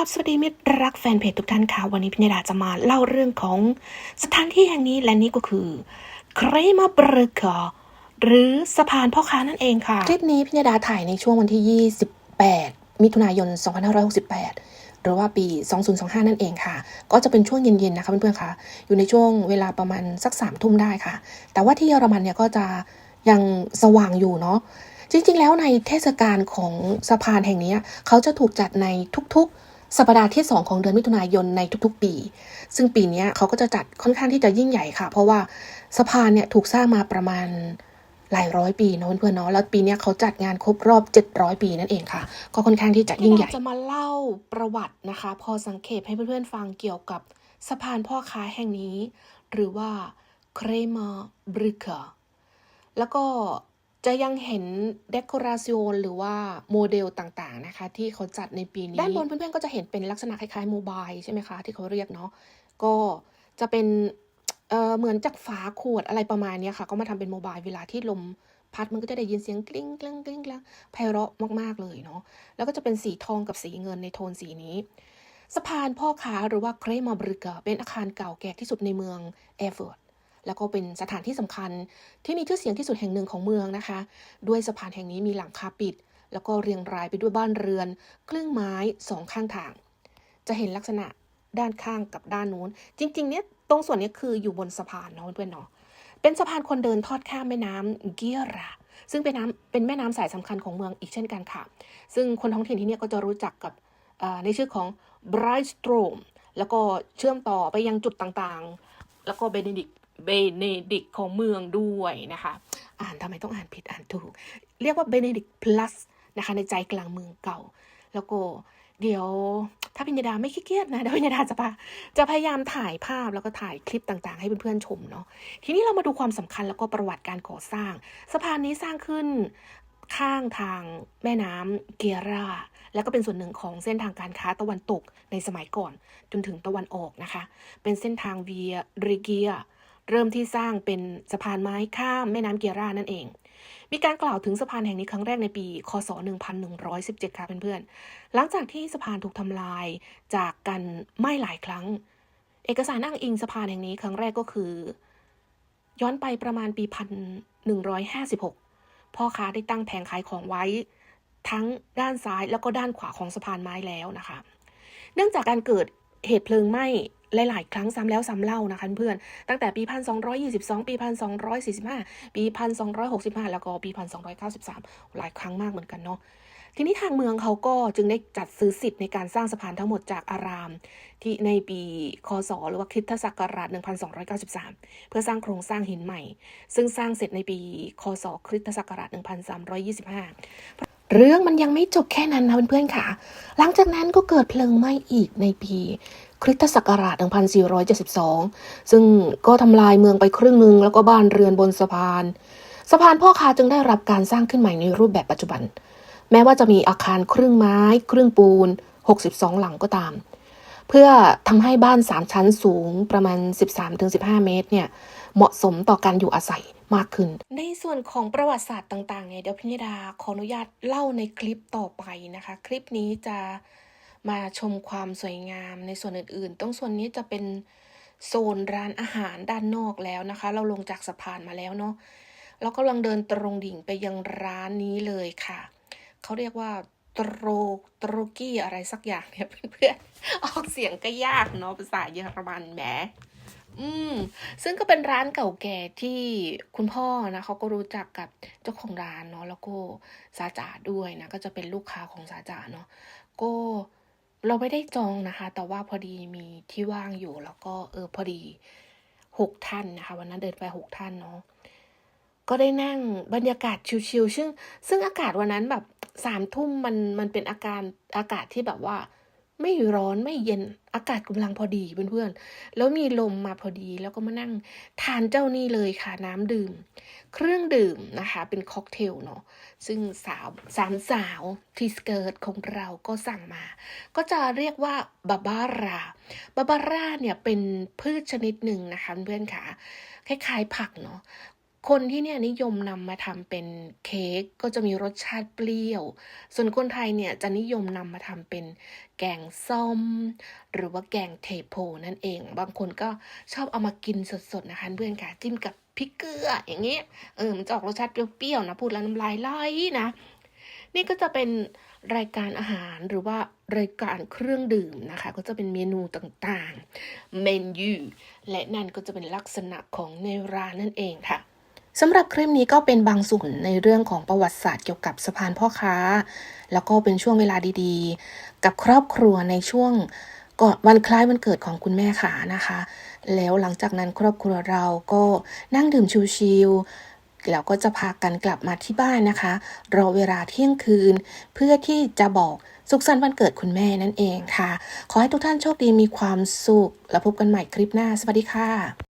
ราบสวัสดีมิตรรักแฟนเพจทุกท่านค่ะ วันนี้พิญญาจะมาเล่าเรื่องของสถานที่แห่งนี้และนี่ก็คือเครมาบรกหรือสะพานพ่อค้านั่นเองค่ะ คลิปนี้พิญญาถ่ายในช่วงวันที่ 28 มิถุนายน 2568 หรือว่าปี 2025 นั่นเองค่ะ ก็จะเป็นช่วงเย็นๆนะคะเพื่อนๆค่ะ อยู่ในช่วงเวลาประมาณสักสามทุ่มได้ค่ะ แต่ว่าที่เยอรมันเนี่ยก็จะยังสว่างอยู่เนาะจริงๆ แล้วในเทศกาลของสะพานแห่งนี้ เขาจะถูกจัดในทุกๆ สัปดาห์ที่ 2 ของเดือนมิถุนายนในทุกๆ ปี ซึ่งปีนี้เขาก็จะจัดค่อนข้างที่จะยิ่งใหญ่ค่ะ เพราะว่าสะพานเนี่ยถูกสร้างมาประมาณหลายร้อยปีเนาะเพื่อนๆเนาะแล้วปีนี้เขาจัดงานครบรอบ 700 ปีนั่นเองค่ะ ก็ค่อนข้างที่จะยิ่งใหญ่จะมาเล่าประวัตินะคะ พอสังเกตให้เพื่อนๆฟังเกี่ยวกับสะพานพ่อค้าแห่งนี้ หรือว่าเครมาบริกาแล้วก็ จะยังเห็นเดคอราซิโอนหรือว่าโมเดลต่างๆนะคะ ที่เขาจัดในปีนี้ ด้านบนเพื่อนๆก็จะเห็นเป็นลักษณะคล้ายๆโมบายใช่ไหมคะ ที่เขาเรียกเนาะก็จะเป็นเอ่อเหมือนจากฝาขวดอะไรประมาณนี้ค่ะ ก็มาทำเป็นโมบายเวลาที่ลมพัดมันก็จะได้ยินเสียงกลิ้งกลิ้งกลิ้งกลิ้งไพเราะมากๆเลยเนาะแล้วก็จะเป็นสีทองกับสีเงินในโทนสีนี้สะพานพ่อค้าหรือว่าเครมาบริกเป็นอาคารเก่าแก่ที่สุดในเมืองแอร์เฟิร์ต แล้วก็เป็นสถานที่สำคัญที่มีชื่อเสียงที่สุดแห่งหนึ่งของเมืองนะคะ ด้วยสะพานแห่งนี้มีหลังคาปิด แล้วก็เรียงรายไปด้วยบ้านเรือนครึ่งไม้สองข้างทาง จะเห็นลักษณะด้านข้างกับด้านนู้น จริง ๆ เนี่ยตรงส่วนนี้คืออยู่บนสะพานเนาะเพื่อนเนาะเป็นสะพานคนเดินทอดข้ามแม่น้ำเกียราซึ่งเป็นน้ำเป็นแม่น้ำสายสำคัญของเมืองอีกเช่นกันค่ะ ซึ่งคนท้องถิ่นที่นี่ก็จะรู้จักกับในชื่อของ Bright Strom แล้วก็เชื่อมต่อไปยังจุดต่างๆ แล้วก็เบเนดิก เบเนดิกของเมืองด้วยนะคะ อ่านทำไมต้องอ่านผิดอ่านถูก เรียกว่าเบเนดิกพลัสนะคะในใจกลางเมืองเก่า แล้วก็เดี๋ยวถ้าพิญญาดาไม่ขี้เกียจนะเดี๋ยวพิญญาดาจะพาจะพยายามถ่ายภาพแล้วก็ถ่ายคลิปต่างๆ ให้เพื่อนๆชมเนาะทีนี้เรามาดูความสำคัญแล้วก็ประวัติการก่อสร้าง สะพานนี้สร้างขึ้นข้างทางแม่น้ำเกียราแล้วก็เป็นส่วนหนึ่งของเส้นทางการค้าตะวันตกในสมัยก่อนจนถึงตะวันออกนะคะ เป็นเส้นทางเวียริเกีย เริ่มที่สร้างเป็นสะพานไม้ข้ามแม่น้ำเกียร่านั่นเอง มีการกล่าวถึงสะพานแห่งนี้ครั้งแรกในปี คศ 1117 ค่ะเพื่อนๆ หลังจากที่สะพานถูกทำลายจากกันไม่หลายครั้ง เอกสารอ้างอิงสะพานแห่งนี้ครั้งแรกก็คือ ย้อนไปประมาณปี 1156 พ่อค้าได้ตั้งแผงขายของไว้ ทั้งด้านซ้ายแล้วก็ด้านขวาของสะพานไม้แล้วนะคะ เนื่องจากการเกิดเหตุเพลิงไหม้ หลาย ๆ ครั้งซ้ำแล้วซ้ำเล่านะคะเพื่อนตั้งแต่ปี 1222 ปี 1245 ปี 1265 แล้วก็ปี 1293 หลายครั้งมากเหมือนกันเนาะทีนี้ทางเมืองเขาก็จึงได้จัดซื้อสิทธิ์ในการสร้างสะพานทั้งหมดจากอาราม ที่ในปีคศหรือว่าคริสตศักราช 1293 เพื่อสร้างโครงสร้างหินใหม่ ซึ่งสร้างเสร็จในปีคศคริสตศักราช 1325 เรื่องมันยังไม่จบแค่นั้นนะเพื่อนๆค่ะ หลังจากนั้นก็เกิดเพลิงไหม้อีกในปีคริสตศักราช 1472 ซึ่งก็ทำลายเมืองไปครึ่งหนึ่งแล้วก็บ้านเรือนบนสะพาน สะพานพ่อค้าจึงได้รับการสร้างขึ้นใหม่ในรูปแบบปัจจุบัน แม้ว่าจะมีอาคารครึ่งไม้ ครึ่งปูน 62 หลังก็ตาม เพื่อทำให้บ้าน 3 ชั้นสูงประมาณ 13-15 เมตรเนี่ย เหมาะสมต่อการอยู่อาศัยมากขึ้น ในส่วนของประวัติศาสตร์ต่างๆเนี่ยเดี๋ยวพินิดาขออนุญาตเล่าในคลิปต่อไปนะคะ คลิปนี้จะมาชมความสวยงามในส่วนอื่นๆ ตรงส่วนนี้จะเป็นโซนร้านอาหารด้านนอกแล้วนะคะ เราลงจากสะพานมาแล้วเนาะเรากำลังเดินตรงดิ่งไปยังร้านนี้เลยค่ะ เขาเรียกว่าโตรโตรกี้อะไรสักอย่างเนี่ยเพื่อนๆออกเสียงก็ยากเนาะภาษาเยอรมันแหม อืม ซึ่งก็เป็นร้านเก่าแก่ที่คุณพ่อนะเขาก็รู้จักกับเจ้าของร้านเนาะแล้วก็สาจ่าด้วยนะก็จะเป็นลูกค้าของสาจ่าเนาะก็เราไม่ได้จองนะคะ แต่ว่าพอดีมีที่ว่างอยู่ แล้วก็เออพอดีหกท่านนะคะวันนั้นเดินไปหกท่านเนาะก็ได้นั่งบรรยากาศชิลๆซึ่งซึ่งอากาศวันนั้นแบบสามทุ่มมันมันเป็นอาการอากาศที่แบบว่า ไม่ร้อนไม่เย็นอากาศกำลังพอดีเพื่อนๆแล้วมีลมมาพอดีแล้วก็มานั่งทานเจ้านี่เลยค่ะน้ำดื่ม เครื่องดื่มนะคะเป็นค็อกเทลเนาะซึ่งสาวสามสาวที่สเกิร์ตของเราก็สั่งมา ก็จะเรียกว่าบาบาราบาบาร่าเนี่ยเป็นพืชชนิดหนึ่งนะคะเพื่อนๆค่ะคล้ายๆผักเนาะ คนที่เนี่ยนิยมนำมาทำเป็นเค้กก็จะมีรสชาติเปรี้ยว ส่วนคนไทยเนี่ยจะนิยมนำมาทำเป็นแกงส้ม หรือว่าแกงเทโพนั่นเอง บางคนก็ชอบเอามากินสดๆนะคะเพื่อนค่ะจิ้มกับพริกเกลืออย่างเงี้ยเออมันจะออกรสชาติเปรี้ยวๆนะพูดแล้วน้ำลายไหลนะ นี่ก็จะเป็นรายการอาหารหรือว่ารายการเครื่องดื่มนะคะ ก็จะเป็นเมนูต่างๆ เมนูและนั่นก็จะเป็นลักษณะของในร้านนั่นเองค่ะ สำหรับคลิปนี้ก็เป็นบางส่วนในเรื่องของประวัติศาสตร์เกี่ยวกับสะพานพ่อค้า แล้วก็เป็นช่วงเวลาดีๆ กับครอบครัวในช่วงก่อนวันคล้ายวันเกิดของคุณแม่ขานะคะ แล้วหลังจากนั้นครอบครัวเราก็นั่งดื่มชิวๆแล้วก็จะพากันกลับมาที่บ้านนะคะ รอเวลาเที่ยงคืน เพื่อที่จะบอกสุขสันต์วันเกิดคุณแม่นั่นเองค่ะ ขอให้ทุกท่านโชคดีมีความสุข แล้วพบกันใหม่คลิปหน้า สวัสดีค่ะ